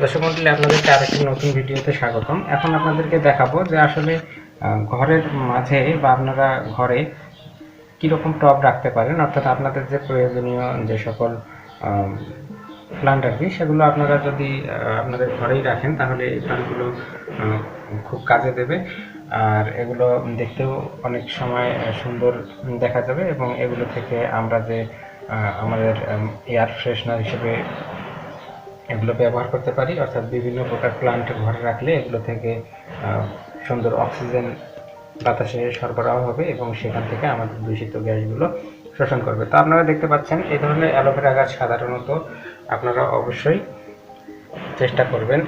দর্শক মন্ডলী আপনাদেরকে আরেকটি নতুন ভিডিওতে স্বাগতম। এখন আপনাদেরকে দেখাবো যে আসলে ঘরের মাঝে বা আপনারা ঘরে কীরকম টব রাখতে পারেন, অর্থাৎ আপনাদের যে প্রয়োজনীয় যে সকল প্লান্ট আর কি, সেগুলো আপনারা যদি আপনাদের ঘরেই রাখেন, তাহলে এই প্লান্টগুলো খুব কাজে দেবে। আর এগুলো দেখতেও অনেক সময় সুন্দর দেখা যাবে এবং এগুলো থেকে আমরা যে আমাদের এয়ার ফ্রেশনার হিসেবে এগুলো ব্যবহার করতে পারি, অর্থাৎ বিভিন্ন প্রকার প্লান্ট ঘরে রাখলে এগুলো থেকে সুন্দর অক্সিজেন বাতাসে সরবরাহ হবে এবং সেখান থেকে আমাদের দূষিত গ্যাসগুলো শোষণ করবে। তো আপনারা দেখতে পাচ্ছেন, এই ধরনের অ্যালোভেরা গাছ সাধারণত আপনারা অবশ্যই চেষ্টা করবেন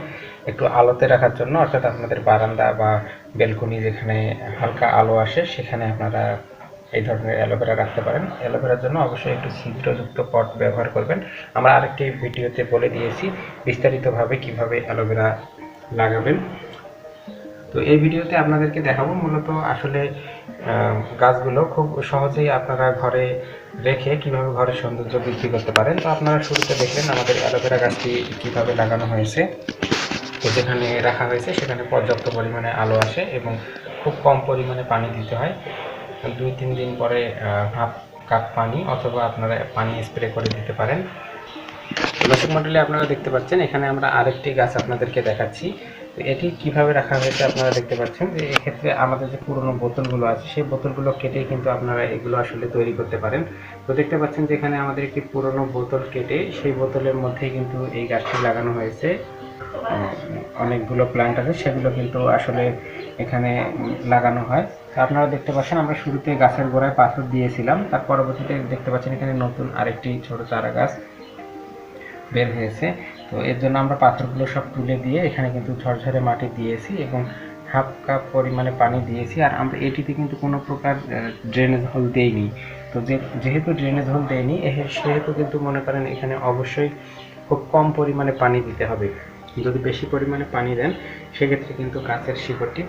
একটু আলোতে রাখার জন্য, অর্থাৎ আপনাদের বারান্দা বা বেলকনি যেখানে হালকা আলো আসে, সেখানে আপনারা এই ধরনের অ্যালোভেরা রাখতে পারেন। অ্যালোভেরার জন্য অবশ্যই একটু ছিদ্রযুক্ত পট ব্যবহার করবেন। আমরা আরেকটি ভিডিওতে বলে দিয়েছি বিস্তারিতভাবে কীভাবে অ্যালোভেরা লাগাবেন। তো এই ভিডিওতে আপনাদেরকে দেখাবো মূলত আসলে গাছগুলো খুব সহজেই আপনারা ঘরে রেখে কীভাবে ঘরের সৌন্দর্য বৃদ্ধি করতে পারেন। তো আপনারা শুরুতে দেখলেন আমাদের অ্যালোভেরা গাছটি কীভাবে লাগানো হয়েছে। তো যেখানে রাখা হয়েছে সেখানে পর্যাপ্ত পরিমাণে আলো আসে এবং খুব কম পরিমাণে পানি দিতে হয়। দুই, তিন দিন পরে হাফ কাপ পানি অথবা আপনারা পানি স্প্রে করে দিতে পারেন। দর্শক মন্ডলী, আপনারা দেখতে পাচ্ছেন, এখানে আমরা আরেকটি গাছ আপনাদেরকে দেখাচ্ছি। তো এটি কীভাবে রাখা হয়েছে আপনারা দেখতে পাচ্ছেন? যে এক্ষেত্রে আমাদের যে পুরনো বোতলগুলো আছে, সেই বোতলগুলো কেটে কিন্তু আপনারা এগুলো আসলে তৈরি করতে পারেন। তো দেখতে পাচ্ছেন যে এখানে আমাদের একটি পুরনো বোতল কেটে, সেই বোতলের মধ্যেই কিন্তু এই গাছটি লাগানো হয়েছে। অনেকগুলো প্ল্যান্ট আছে, সেগুলো কিন্তু আসলে এখানে লাগানো হয়। তো আপনারা দেখতে পাচ্ছেন, আমরা শুরুতে গাছের গোড়ায় পাথর দিয়েছিলাম, তার পরবর্তীতে দেখতে পাচ্ছেন এখানে নতুন আরেকটি ছোট চারা গাছ বের হয়েছে। তো এর জন্য আমরা পাথরগুলো সব তুলে দিয়ে এখানে কিন্তু ঝরঝরে মাটি দিয়েছি এবং হাফ কাপ পরিমাণে পানি দিয়েছি। আর আমরা এটিতে কিন্তু কোনো প্রকার ড্রেনেজ হোল দেইনি। তো যেহেতু ড্রেনেজ হোল দেয়নি সেহেতু কিন্তু মনে করেন এখানে অবশ্যই খুব কম পরিমাণে পানি দিতে হবে। যদি বেশি পরিমাণে পানি দেন, সেক্ষেত্রে কিন্তু গাছের শিকড়টি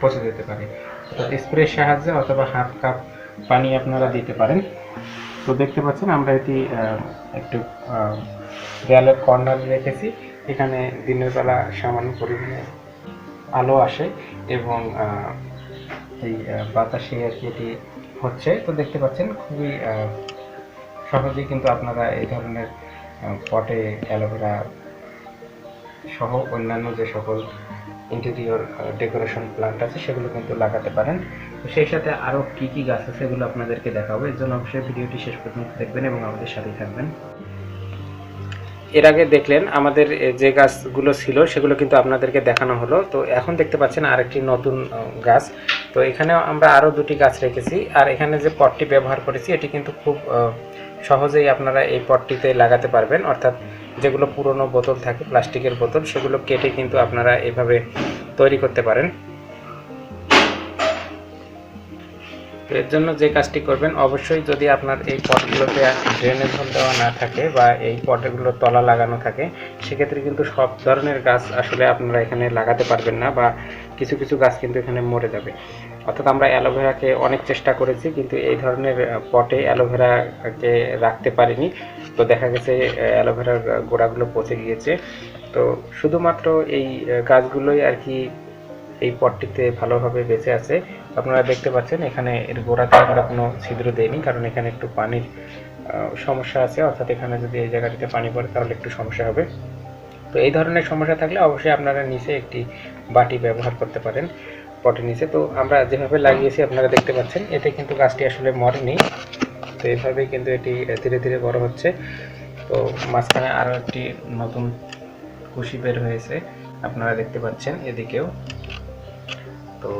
পচে যেতে পারে। তো স্প্রের সাহায্যে অথবা হাফ কাপ পানি আপনারা দিতে পারেন। তো দেখতে পাচ্ছেন আমরা এটি একটু দেয়ালের কর্নারে রেখেছি। এখানে দিনের বেলা সামান্য পরিমাণে আলো আসে এবং এই বাতাসে আর কি এটি হচ্ছে। তো দেখতে পাচ্ছেন খুবই সহজেই কিন্তু আপনারা এই ধরনের পটে, অ্যালোভেরা সহ অন্যান্য যে সকল ইন্টেরিয়র ডেকোরেশন প্লান্ট আছে, সেগুলো কিন্তু লাগাতে পারেন। তো সেই সাথে আরও কী কী গাছ আছে সেগুলো আপনাদেরকে দেখাবো। এর জন্য অবশ্যই ভিডিওটি শেষ পর্যন্ত দেখবেন এবং আমাদের সাথেই থাকবেন। এর আগে দেখলেন, আমাদের যে গাছগুলো ছিল, সেগুলো কিন্তু আপনাদেরকে দেখানো হলো। তো এখন দেখতে পাচ্ছেন আরেকটি নতুন গাছ। তো এখানে আমরা আরও দুটি গাছ রেখেছি। আর এখানে যে পটটি ব্যবহার করেছি, এটি কিন্তু খুব সহজেই আপনারা এই পটটিতে লাগাতে পারবেন। অর্থাৎ যেগুলো পুরনো বোতল থাকে, প্লাস্টিকের বোতল, সেগুলো কেটে কিন্তু আপনারা এভাবে তৈরি করতে পারেন। এর জন্য যে কাজটি করবেন, অবশ্যই যদি আপনার এই পটগুলোতে ড্রেনেজ হোল দেওয়া না থাকে বা এই পটগুলো তলা লাগানো থাকে, সেক্ষেত্রে কিন্তু সব ধরনের গাছ আসলে আপনারা এখানে লাগাতে পারবেন না বা কিছু কিছু গাছ কিন্তু এখানে মরে যাবে। অর্থাৎ আমরা অ্যালোভেরাকে অনেক চেষ্টা করেছি, কিন্তু এই ধরনের পটে অ্যালোভেরাকে রাখতে পারিনি। তো দেখা গেছে অ্যালোভেরার গোড়াগুলো পচে গিয়েছে। তো শুধুমাত্র এই গাছগুলোই আর কি এই পটটিতে ভালোভাবে বেঁচে আছে। আপনারা দেখতে পাচ্ছেন, এখানে এর গোড়াতে আমরা কোনো ছিদ্র দেইনি, কারণ এখানে একটু পানির সমস্যা আছে। অর্থাৎ এখানে যদি এই জায়গাটিতে পানি পড়ে, তাহলে একটু সমস্যা হবে। তো এই ধরনের সমস্যা থাকলে অবশ্যই আপনারা নিচে একটি বাটি ব্যবহার করতে পারেন পটের নিচে। তো আমরা যেভাবে লাগিয়েছি, আপনারা দেখতে পাচ্ছেন, এতে কিন্তু গাছটি আসলে মরেনি। তো এইভাবেই কিন্তু এটি ধীরে ধীরে বড় হচ্ছে। তো মাঝখানে আরও একটি নতুন কুশি বের হয়েছে, আপনারা দেখতে পাচ্ছেন এদিকেও। তো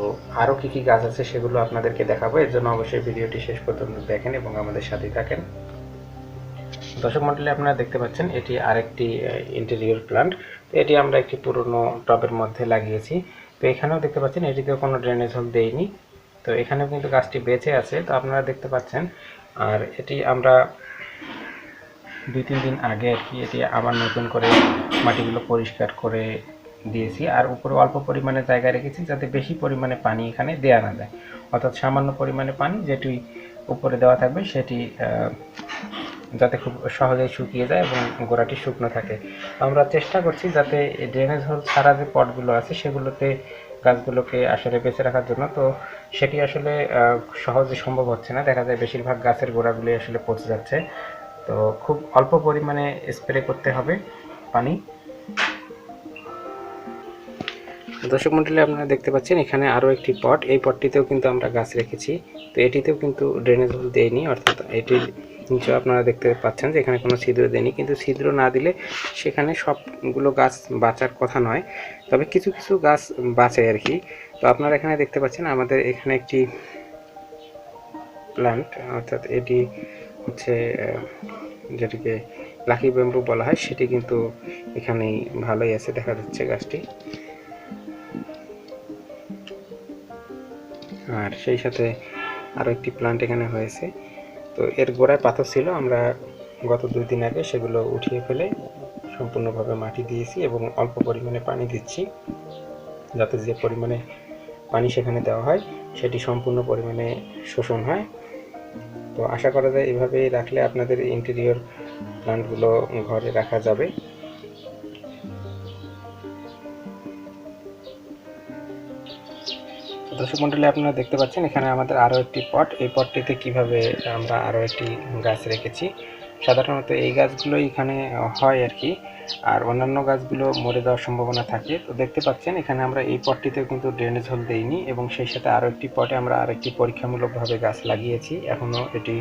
আরও কী কী গাছ আছে সেগুলো আপনাদেরকে দেখাবো, এর জন্য অবশ্যই ভিডিওটি শেষ পর্যন্ত দেখেন এবং আমাদের সাথেই থাকেন। দর্শক মন্ডলী, আপনারা দেখতে পাচ্ছেন এটি আরেকটি ইন্টেরিয়র প্লান্ট তো এটি আমরা একটি পুরনো টবের মধ্যে লাগিয়েছি। তো এখানেও দেখতে পাচ্ছেন এটিতেও কোনো ড্রেনেজ হোল দেয়নি। তো এখানেও কিন্তু গাছটি বেঁচে আছে। তো আপনারা দেখতে পাচ্ছেন আর এটি আমরা দুই, তিন দিন আগে আর কি এটি আবার নতুন করে মাটিগুলো পরিষ্কার করে দিয়েছি। আর উপরে অল্প পরিমাণে জায়গা রেখেছি যাতে বেশি পরিমাণে পানি এখানে দেওয়া না যায়। অর্থাৎ সামান্য পরিমাণে পানি যেটি উপরে দেওয়া থাকবে সেটি যাতে খুব সহজেই শুকিয়ে যায় এবং গোড়াটি শুকনো থাকে। আমরা চেষ্টা করছি যাতে ড্রেনেজ হোল ছাড়া যে পটগুলো আছে সেগুলোতে গাছগুলোকে আসলে বেঁচে রাখার জন্য। তো সেটি আসলে সহজে সম্ভব হচ্ছে না। দেখা যায় বেশিরভাগ গাছের গোড়াগুলি আসলে পচে যাচ্ছে। তো খুব অল্প পরিমাণে স্প্রে করতে হবে পানি। দর্শক মন্ডলী, আপনারা দেখতে পাচ্ছেন এখানে আরও একটি পট। এই পটটিতেও কিন্তু আমরা গাছ রেখেছি। তো এটিতেও কিন্তু ড্রেনেজ হোল দেয়নি, অর্থাৎ এটির নিচে আপনারা দেখতে পাচ্ছেন যে এখানে কোনো ছিদ্র দেয়নি। কিন্তু ছিদ্র না দিলে সেখানে সবগুলো গাছ বাঁচার কথা নয়। তবে কিছু কিছু গাছ বাঁচে আর কি। তো আপনারা এখানে দেখতে পাচ্ছেন আমাদের এখানে একটি প্ল্যান্ট অর্থাৎ এটি হচ্ছে যেটিকে লাকি ব্যাম্বু বলা হয়, সেটি কিন্তু এখানেই ভালোই আছে, দেখা যাচ্ছে গাছটি। আর সেই সাথে আরও একটি প্লান্ট এখানে হয়েছে। তো এর গোড়ায় পাথর ছিল, আমরা গত দুই দিন আগে সেগুলো উঠিয়ে ফেলে সম্পূর্ণভাবে মাটি দিয়েছি এবং অল্প পরিমাণে পানি দিচ্ছি, যাতে যে পরিমাণে পানি সেখানে দেওয়া হয়, সেটি সম্পূর্ণ পরিমাণে শোষণ হয়। তো আশা করা যায় এভাবেই রাখলে আপনাদের ইন্টেরিয়র প্লান্টগুলো ঘরে রাখা যাবে। দর্শক মন্ডলী, আপনারা দেখতে পাচ্ছেন এখানে আমাদের আরও একটি পট এই পটটিতে কীভাবে আমরা আরও একটি গাছ রেখেছি সাধারণত এই গাছগুলো এখানে হয় আর কি আর অন্যান্য গাছগুলো মরে যাওয়ার সম্ভাবনা থাকে। তো দেখতে পাচ্ছেন, এখানে আমরা এই পটটিতেও কিন্তু ড্রেনেজ হোল দেইনি এবং সেই সাথে আরও একটি পটে আমরা আরেকটি পরীক্ষামূলকভাবে গাছ লাগিয়েছি। এখনও এটি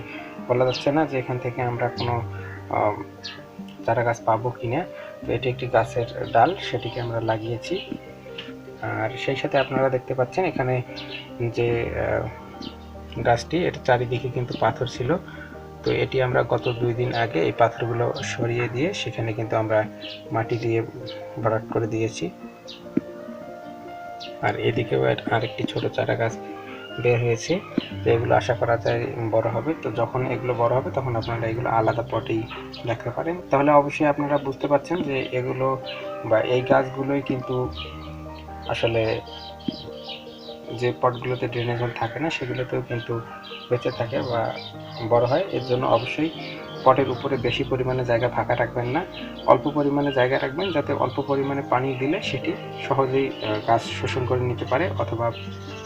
বলা যাচ্ছে না যে এখান থেকে আমরা কোনো চারা গাছ পাবো কিনা। তো এটি একটি গাছের ডাল, সেটিকে আমরা লাগিয়েছি। আর সেই সাথে আপনারা দেখতে পাচ্ছেন, এখানে যে গাছটি, এটা চারিদিকে কিন্তু পাথর ছিল। তো এটি আমরা গত দুই দিন আগে এই পাথরগুলো সরিয়ে দিয়ে সেখানে কিন্তু আমরা মাটি দিয়ে ভরাট করে দিয়েছি। আর এদিকেও আর- আরেকটি ছোট চারা গাছ বের হয়েছে। তো এগুলো আশা করা যায় বড় হবে। তো যখন এগুলো বড় হবে তখন আপনারা এগুলো আলাদা পটেই রাখতে পারেন। তাহলে অবশ্যই আপনারা বুঝতে পারছেন যে এগুলো বা এই গাছগুলোই কিন্তু আসলে যে পটগুলোতে ড্রেনেজ থাকে না, সেগুলোতেও কিন্তু বেঁচে থাকে বা বড় হয়। এর জন্য অবশ্যই পটের উপরে বেশি পরিমাণে জায়গা ফাঁকা রাখবেন না। অল্প পরিমাণে জায়গা রাখবেন যাতে অল্প পরিমাণে পানি দিলে সেটি সহজেই গাছ শোষণ করে নিতে পারে অথবা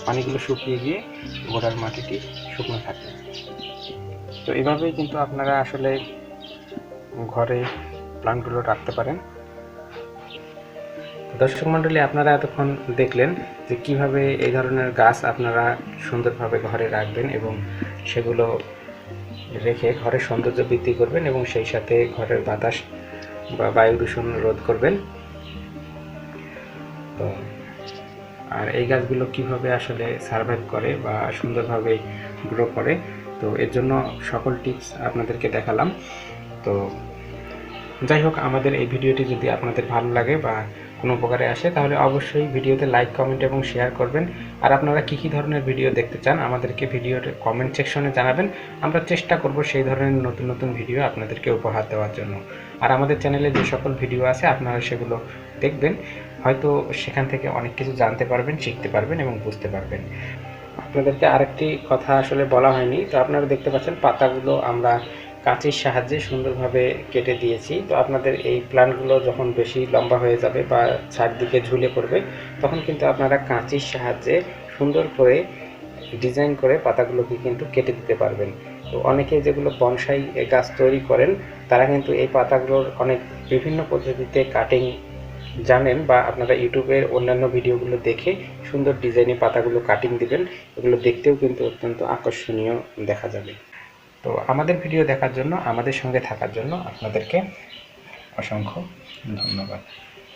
পানিগুলো শুকিয়ে গিয়ে গোড়ার মাটিটি শুকনো থাকে। তো এভাবেই কিন্তু আপনারা আসলে ঘরে প্লান্টগুলো রাখতে পারেন। দর্শক মণ্ডলী, আপনারা এতক্ষণ দেখলেন যে কীভাবে এই ধরনের গাছ আপনারা সুন্দরভাবে ঘরে রাখবেন এবং সেগুলো রেখে ঘরের সৌন্দর্য বৃদ্ধি করবেন এবং সেই সাথে ঘরের বাতাস বা বায়ু দূষণ রোধ করবেন। তো, আর এই গাছগুলো কীভাবে আসলে সার্ভাইভ করে বা সুন্দরভাবে গ্রো করে, তো এর জন্য সকল টিপস আপনাদেরকে দেখালাম। তো, যাই হোক, আমাদের এই ভিডিওটি যদি আপনাদের ভালো লাগে বা কোনো উপকারে আসে, তাহলে অবশ্যই ভিডিওতে লাইক কমেন্ট এবং শেয়ার করবেন। আর আপনারা কী কী ধরনের ভিডিও দেখতে চান, আমাদেরকে ভিডিওর কমেন্ট সেকশনে জানাবেন। আমরা চেষ্টা করব সেই ধরনের নতুন নতুন ভিডিও আপনাদেরকে উপহার দেওয়ার জন্য। আর আমাদের চ্যানেলে যে সকল ভিডিও আছে, আপনারা সেগুলো দেখবেন। হয়তো সেখান থেকে অনেক কিছু জানতে পারবেন, শিখতে পারবেন এবং বুঝতে পারবেন। আপনাদেরকে আরেকটি কথা আসলে বলা হয়নি। তো আপনারা দেখতে পাচ্ছেন, পাতাগুলো আমরা কাঁচির সাহায্যে সুন্দরভাবে কেটে দিয়েছি। তো আপনাদের এই প্ল্যান্টগুলো যখন বেশি লম্বা হয়ে যাবে বা চারদিকে ঝুলে পড়বে, তখন কিন্তু আপনারা কাঁচির সাহায্যে সুন্দর করে ডিজাইন করে পাতাগুলোকে কিন্তু কেটে দিতে পারবেন। তো অনেকে যেগুলো বনসাই গাছ তৈরি করেন, তারা কিন্তু এই পাতাগুলোর অনেক বিভিন্ন পদ্ধতিতে কাটিং জানেন বা আপনারা ইউটিউবের অন্যান্য ভিডিওগুলো দেখে সুন্দর ডিজাইনে পাতাগুলো কাটিং দিবেন। এগুলো দেখতেও কিন্তু অত্যন্ত আকর্ষণীয় দেখা যাবে। তো আমাদের ভিডিও দেখার জন্য আমাদের সঙ্গে থাকার জন্য আপনাদেরকে অসংখ্য ধন্যবাদ।